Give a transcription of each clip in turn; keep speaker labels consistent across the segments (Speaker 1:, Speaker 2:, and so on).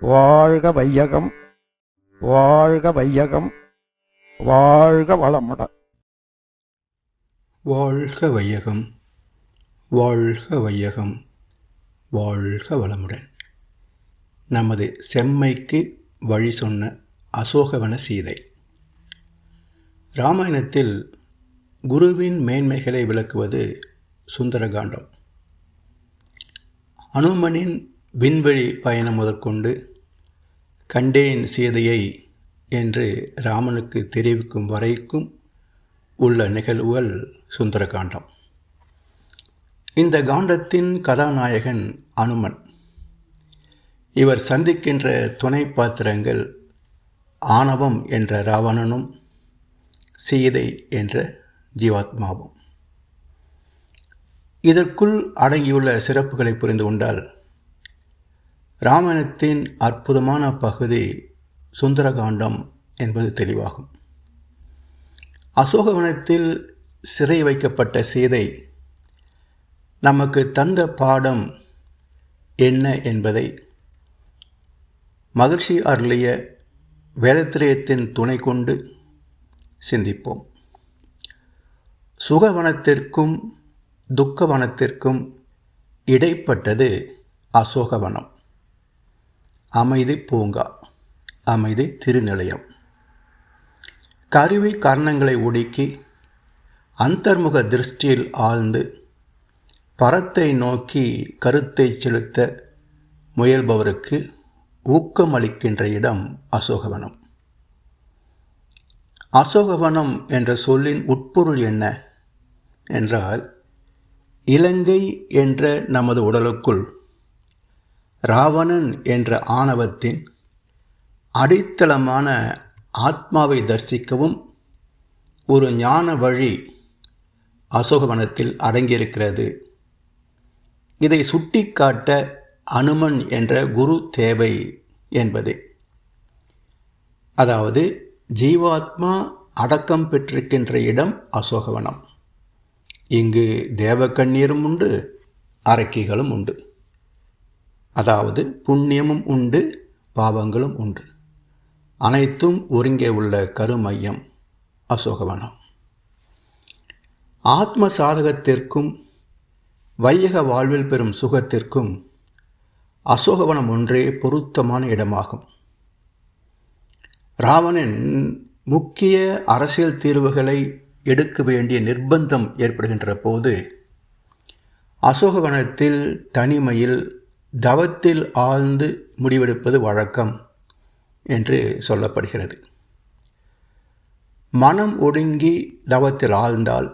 Speaker 1: வாழ்க வையகம் வாழ்க வையகம் வாழ்க வளமுடன்
Speaker 2: வாழ்க வையகம் வாழ்க வையகம் வாழ்க வளமுடன். நமது செம்மைக்கு வழி சொன்ன அசோகவன சீதை. ராமாயணத்தில் குருவின் மேன்மைகளை விளக்குவது சுந்தரகாண்டம். அனுமனின் விண்வெளி பயணம் முதற்கொண்டு கண்டேன் சீதையை என்று ராமனுக்கு தெரிவிக்கும் வரைக்கும் உள்ள நிகழ்வுகள் சுந்தரகாண்டம். இந்த காண்டத்தின் கதாநாயகன் அனுமன். இவர் சந்திக்கின்ற துணை பாத்திரங்கள் ஆணவம் என்ற ராவணனும் சீதை என்ற ஜீவாத்மாவும். இதற்குள் அடங்கியுள்ள சிறப்புகளை புரிந்து கொண்டால் ராமாயணத்தின் அற்புதமான பகுதி சுந்தரகாண்டம் என்பது தெளிவாகும். அசோகவனத்தில் சிறை வைக்கப்பட்ட சீதை நமக்கு தந்த பாடம் என்ன என்பதை மகிழ்ச்சி அருளிய வேதத்திரயத்தின் துணை கொண்டு சிந்திப்போம். சுகவனத்திற்கும் துக்கவனத்திற்கும் இடைப்பட்டது அசோகவனம். அமைதி பூங்கா அமைதி திருநிலையம். கருவி கர்ணங்களை ஒடுக்கி அந்தர்முக திருஷ்டியில் ஆழ்ந்து பரத்தை நோக்கி கருத்தை செலுத்த முயல்பவருக்கு ஊக்கமளிக்கின்ற இடம் அசோகவனம். அசோகவனம் என்ற சொல்லின் உட்பொருள் என்ன? என்றால் இலங்கை என்ற நமது உடலுக்குள் ராவணன் என்ற ஆணவத்தின் அடித்தளமான ஆத்மாவை தரிசிக்கவும் ஒரு ஞான வழி அசோகவனத்தில் அடங்கியிருக்கிறது. இதை சுட்டிக்காட்ட அனுமன் என்ற குரு தேவை என்பதே. அதாவது ஜீவாத்மா அடக்கம் பெற்றிருக்கின்ற இடம் அசோகவனம். இங்கு தேவக்கண்ணீரும் உண்டு அரக்கிகளும் உண்டு. அதாவது புண்ணியமும் உண்டு பாவங்களும் உண்டு. அனைத்தும் ஒருங்கே உள்ள கருமையம். அசோகவனம். ஆத்ம சாதகத்திற்கும் வையக வாழ்வில் பெறும் சுகத்திற்கும் அசோகவனம் ஒன்றே பொருத்தமான இடமாகும். ராவணன் முக்கிய அரசியல் தீர்வுகளை எடுக்க வேண்டிய நிர்பந்தம் ஏற்படுகின்ற போது அசோகவனத்தில் தனிமையில் தவத்தில் ஆழ்ந்து முடிவெடுப்பது வழக்கம் என்று சொல்லப்படுகிறது. மனம் ஒடுங்கி தவத்தில் ஆழ்ந்தால்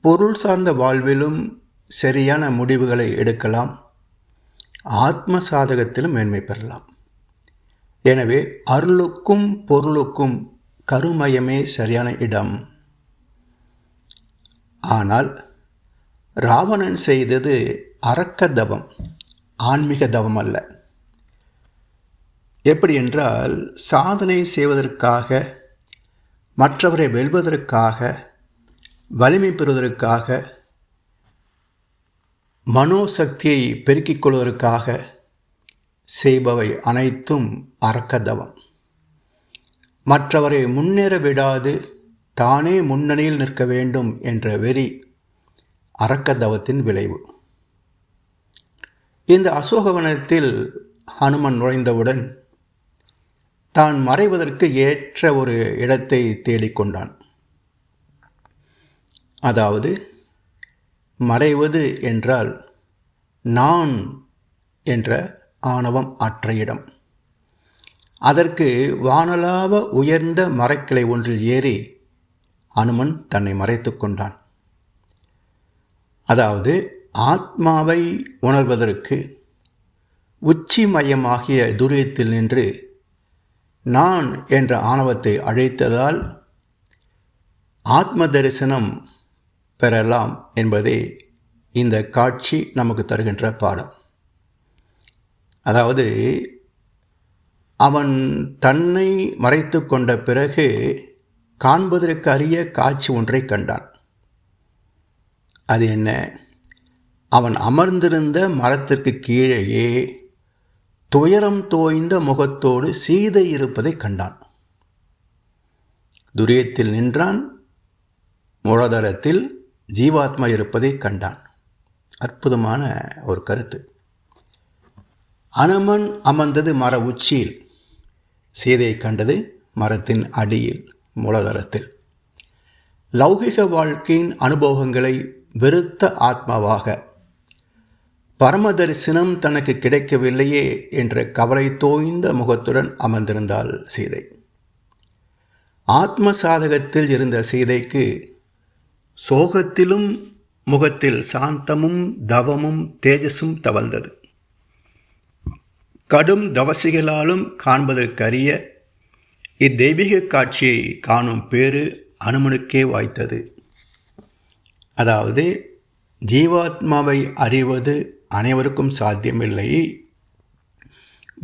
Speaker 2: பொருள் சார்ந்த வாழ்விலும் சரியான முடிவுகளை எடுக்கலாம். ஆத்ம சாதகத்திலும் மேன்மை பெறலாம். எனவே அருளுக்கும் பொருளுக்கும் கருமயமே சரியான இடம். ஆனால் ராவணன் செய்தது அரக்க தவம் ஆன்மீக தவம் அல்ல. எப்படி என்றால் சாதனை செய்வதற்காக மற்றவரை வெல்வதற்காக வலிமை பெறுவதற்காக மனோசக்தியை பெருக்கிக் கொள்வதற்காக செய்பவை அனைத்தும் அரக்கதவம் மற்றவரை முன்னேற விடாது தானே முன்னணியில் நிற்க வேண்டும் என்ற வெறி அரக்கதவத்தின் விளைவு. இந்த அசோகவனத்தில் ஹனுமன் நுழைந்தவுடன் தான் மறைவதற்கு ஏற்ற ஒரு இடத்தை தேடிக்கொண்டான் அதாவது மறைவது என்றால் நான் என்ற ஆணவம் அற்ற இடம். அதற்கு வானலாவ உயர்ந்த மரக்கிளை ஒன்றில் ஏறி அனுமன் தன்னை மறைத்து கொண்டான். அதாவது ஆத்மாவை உணர்வதற்கு உச்சி மையமாகிய துரியத்தில் நின்று நான் என்ற ஆணவத்தை அழைத்ததால் ஆத்ம தரிசனம் பெறலாம் என்பதே இந்த காட்சி நமக்கு தருகின்ற பாடம். அதாவது அவன் தன்னை மறைத்து கொண்ட பிறகு காண்பதற்கு அரிய காட்சி ஒன்றை கண்டான். அது என்ன? அவன் அமர்ந்திருந்த மரத்திற்கு கீழேயே துயரம் தோய்ந்த முகத்தோடு சீதை இருப்பதை கண்டான். துரியத்தில் நின்றான் மூலாதாரத்தில் ஜீவாத்மா இருப்பதை கண்டான். அற்புதமான ஒரு கருத்து. அனுமன் அமர்ந்தது மர உச்சியில் சீதையை கண்டது மரத்தின் அடியில் மூலாதாரத்தில் லௌகிக வாழ்க்கையின் அனுபவங்களை வெறுத்த ஆத்மாவாக பரம தரிசனம் தனக்கு கிடைக்கவில்லையே என்ற கவலை தோய்ந்த முகத்துடன் அமர்ந்திருந்தாள் சீதை. ஆத்ம சாதகத்தில் இருந்த சீதைக்கு சோகத்திலும் முகத்தில் சாந்தமும் தவமும் தேஜஸும் தவழ்ந்தது. கடும் தவசிகளாலும் காண்பதற்கரிய இத்தெய்வீக காட்சியை காணும் பேறு அனுமனுக்கே வாய்த்தது. அதாவது ஜீவாத்மாவை அறிவது அனைவருக்கும் சாத்தியமில்லை.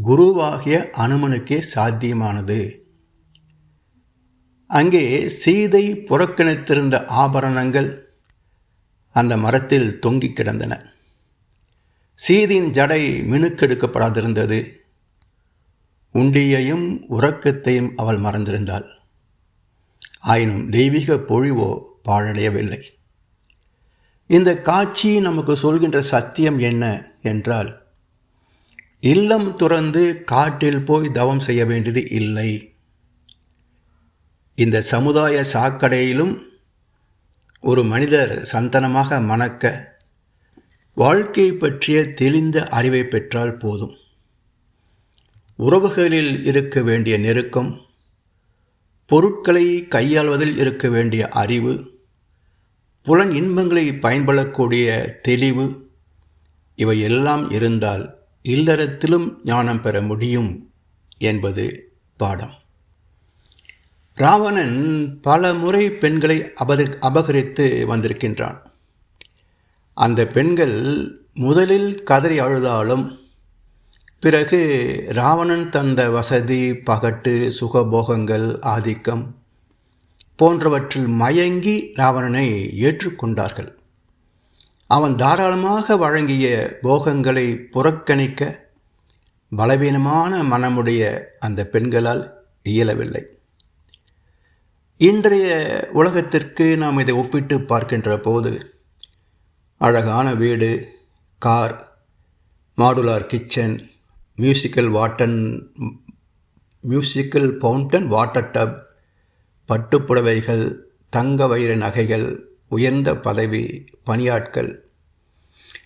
Speaker 2: குருவாகிய அனுமனுக்கே சாத்தியமானது. அங்கே சீதை புறக்கணித்திருந்த ஆபரணங்கள் அந்த மரத்தில் தொங்கிக் கிடந்தன. சீதியின் ஜடை மினுக்கெடுக்கப்படாதிருந்தது. உண்டியையும் உறக்கத்தையும் அவள் மறந்திருந்தாள். ஆயினும் தெய்வீக பொழிவோ பாழடையவில்லை. இந்த காட்சி நமக்கு சொல்கின்ற சத்தியம் என்ன என்றால் இல்லம் துறந்து காட்டில் போய் தவம் செய்ய வேண்டியது இல்லை. இந்த சமுதாய சாக்கடையிலும் ஒரு மனிதர் சந்தனமாக மணக்க வாழ்க்கை பற்றிய தெளிந்த அறிவை பெற்றால் போதும். உறவுகளில் இருக்க வேண்டிய நெருக்கம் பொருட்களை கையாள்வதில் இருக்க வேண்டிய அறிவு புலன் இன்பங்களை பயன்படக்கூடிய தெளிவு இவை எல்லாம் இருந்தால் இல்லறத்திலும் ஞானம் பெற முடியும் என்பது பாடம். ராவணன் பல முறை பெண்களை அபரி அபகரித்து வந்திருக்கின்றான். அந்த பெண்கள் முதலில் கதறி அழுதாலும் பிறகு ராவணன் தந்த வசதி பகட்டு சுகபோகங்கள் ஆதிக்கம் போன்றவற்றில் மயங்கி ராவணனை ஏற்றுக்கொண்டார்கள். அவன் தாராளமாக வழங்கிய போகங்களை புறக்கணிக்க பலவீனமான மனமுடைய அந்த பெண்களால் இயலவில்லை. இன்றைய உலகத்திற்கு நாம் இதை ஒப்பிட்டு பார்க்கின்ற போது அழகான வீடு car modular kitchen musical water musical fountain water tub பட்டுப்புடவைகள் தங்க வைர நகைகள் உயர்ந்த பதவி பணியாட்கள்.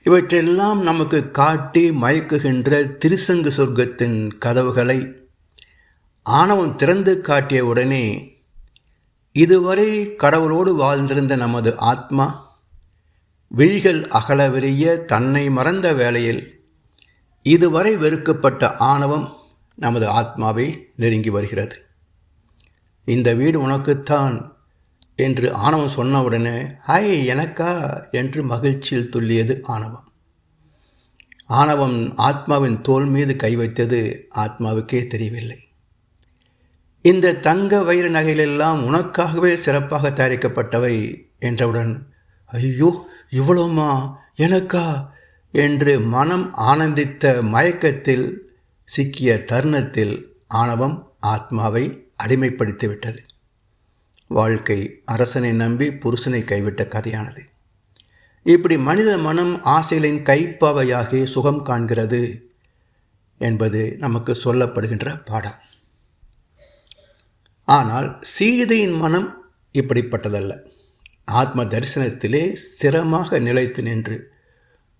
Speaker 2: இவற்றெல்லாம் நமக்கு காட்டி மயக்குகின்ற திருசங்கு சொர்க்கத்தின் கதவுகளை ஆணவம் திறந்து காட்டிய உடனே இதுவரை கடவுளோடு வாழ்ந்திருந்த நமது ஆத்மா விழிகள் அகலவிரிய தன்னை மறந்த வேளையில் இதுவரை வெறுக்கப்பட்ட ஆணவம் நமது ஆத்மாவை நெருங்கி வருகிறது. இந்த வீடு உனக்குத்தான் என்று ஆணவம் சொன்னவுடனே ஹாய் எனக்கா? என்று மகிழ்ச்சியில் துள்ளியது ஆணவம். ஆணவம் ஆத்மாவின் தோல் மீது கை வைத்தது ஆத்மாவுக்கே தெரியவில்லை. இந்த தங்க வைர நகைகளெல்லாம் உனக்காகவே சிறப்பாக தயாரிக்கப்பட்டவை என்றவுடன் ஐயோ இவ்வளோமா? எனக்கா? என்று மனம் ஆனந்தித்த மயக்கத்தில் சிக்கிய தருணத்தில் ஆணவம் ஆத்மாவை அடிமைப்படுத்திவிட்டது வாழ்க்கை அரசனை நம்பி புருஷனை கைவிட்ட கதையானது. இப்படி மனித மனம் ஆசைகளின் கைப்பாவையாகி சுகம் காண்கிறது என்பது நமக்கு சொல்லப்படுகின்ற பாடம். ஆனால் சீதையின் மனம் இப்படிப்பட்டதல்ல. ஆத்ம தரிசனத்திலே ஸ்திரமாக நிலைத்து நின்று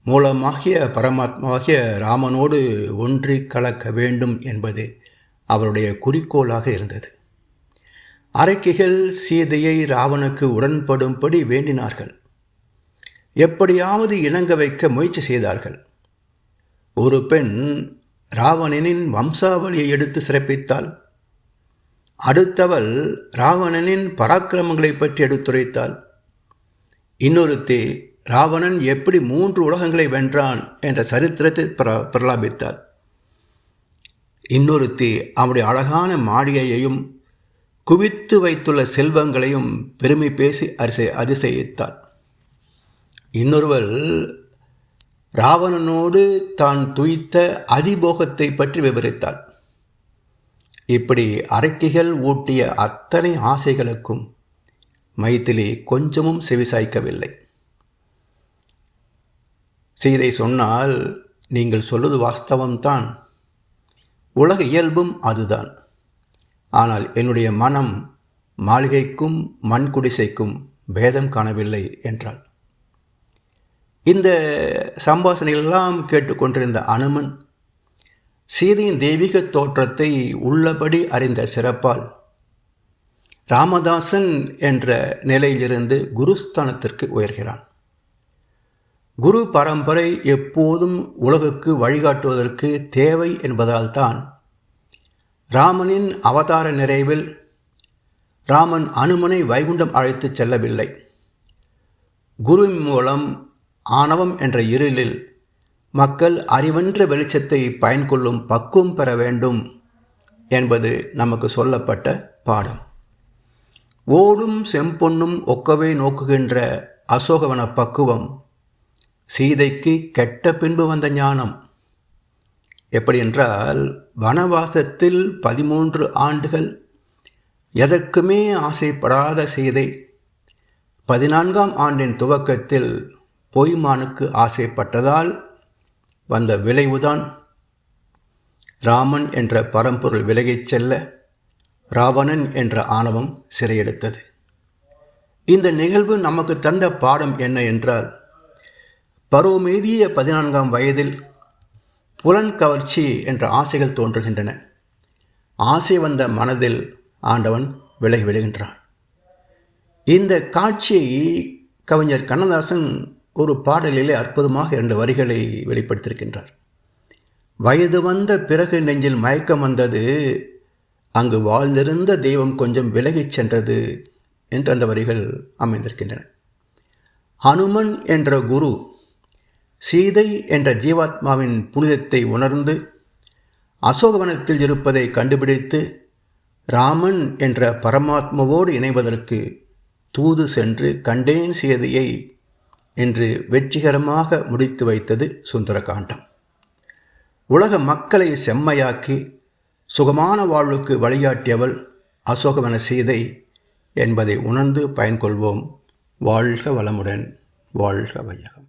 Speaker 2: மூலமாகிய பரமாத்மாகிய ராமனோடு ஒன்றி கலக்க வேண்டும் என்பது அவருடைய குறிக்கோளாக இருந்தது. அரக்கிகள் சீதையை ராவனுக்கு உடன்படும்படி வேண்டினார்கள். எப்படியாவது இணங்க வைக்க முயற்சி செய்தார்கள். ஒரு பெண் ராவணனின் வம்சாவளியை எடுத்து சிறப்பித்தாள். அடுத்தவள் ராவணனின் பராக்கிரமங்களை பற்றி எடுத்துரைத்தாள். இன்னொருத்தி ராவணன் எப்படி மூன்று உலகங்களை வென்றான் என்ற சரித்திரத்தை பிர பிரலாபித்தாள். இன்னொருத்தி அவருடைய அழகான மாளிகையையும் குவித்து வைத்துள்ள செல்வங்களையும் பெருமை பேசி அரிசை அதிசயித்தார் இன்னொருவர் ராவணனோடு தான் துய்த்த அதிபோகத்தை பற்றி விவரித்தாள். இப்படி அரக்கிகள் ஊட்டிய அத்தனை ஆசைகளுக்கும் மைத்திலி கொஞ்சமும் செவிசாய்க்கவில்லை. சீதை சொன்னால் நீங்கள் சொல்வது வாஸ்தவம்தான். உலக இயல்பும் அதுதான். ஆனால் என்னுடைய மனம் மாளிகைக்கும் மண் குடிசைக்கும் பேதம் காணவில்லை என்றாள். இந்த சம்பாஷணையெல்லாம் கேட்டுக்கொண்டிருந்த அனுமன் சீதையின் தெய்வீக தோற்றத்தை உள்ளபடி அறிந்த சிறப்பால் ராமதாசன் என்ற நிலையிலிருந்து குருஸ்தானத்திற்கு உயர்கிறான். குரு பரம்பரை எப்போதும் உலகுக்கு வழிகாட்டுவதற்கு தேவை என்பதால்தான். ராமனின் அவதார நிறைவில் ராமன் அனுமனை வைகுண்டம் அழைத்துச் செல்லவில்லை. குருவின் மூலம் ஆணவம் என்ற இருளில் மக்கள் அறிவென்ற வெளிச்சத்தை பயன்கொள்ளும் பக்குவம் பெற வேண்டும் என்பது நமக்கு சொல்லப்பட்ட பாடம். ஓடும் செம்பொன்னும் ஒக்கவே நோக்குகின்ற அசோகவன பக்குவம் சீதைக்கு கெட்ட பின்பு வந்த ஞானம். எப்படி என்றால் வனவாசத்தில் பதிமூன்று ஆண்டுகள் எதற்குமே ஆசைப்படாத சீதை. பதினான்காம் ஆண்டின் துவக்கத்தில் பொய்மானுக்கு ஆசைப்பட்டதால் வந்த விளைவுதான். ராமன் என்ற பரம்பொருள் விலகிச் செல்ல ராவணன் என்ற ஆணவம் சிறையெடுத்தது. இந்த நிகழ்வு நமக்கு தந்த பாடம் என்ன என்றால் பருவமீதிய பதினான்காம் வயதில் புலன் கவர்ச்சி என்ற ஆசைகள் தோன்றுகின்றன. ஆசை வந்த மனதில் ஆண்டவன் விலகி விடுகின்றான். இந்த காட்சியை கவிஞர் கண்ணதாசன் ஒரு பாடலிலே அற்புதமாக இரண்டு வரிகளை வெளிப்படுத்தியிருக்கின்றார். வயது வந்த பிறகு நெஞ்சில் மயக்கம் வந்தது அங்கு வாழ்ந்திருந்த தெய்வம் கொஞ்சம் விலகிச் சென்றது என்று அந்த வரிகள் அமைந்திருக்கின்றன. ஹனுமன் என்ற குரு சீதை என்ற ஜீவாத்மாவின் புனிதத்தை உணர்ந்து அசோகவனத்தில் இருப்பதை கண்டுபிடித்து ராமன் என்ற பரமாத்மாவோடு இணைவதற்கு தூது சென்று கண்டேன் சீதையை என்று வெற்றிகரமாக முடித்து வைத்தது சுந்தரகாண்டம். உலக மக்களை செம்மையாக்கி சுகமான வாழ்வுக்கு வழிகாட்டியவள் அசோகவன சீதை என்பதை உணர்ந்து பயன்கொள்வோம் வாழ்க வளமுடன் வாழ்க வையகம்.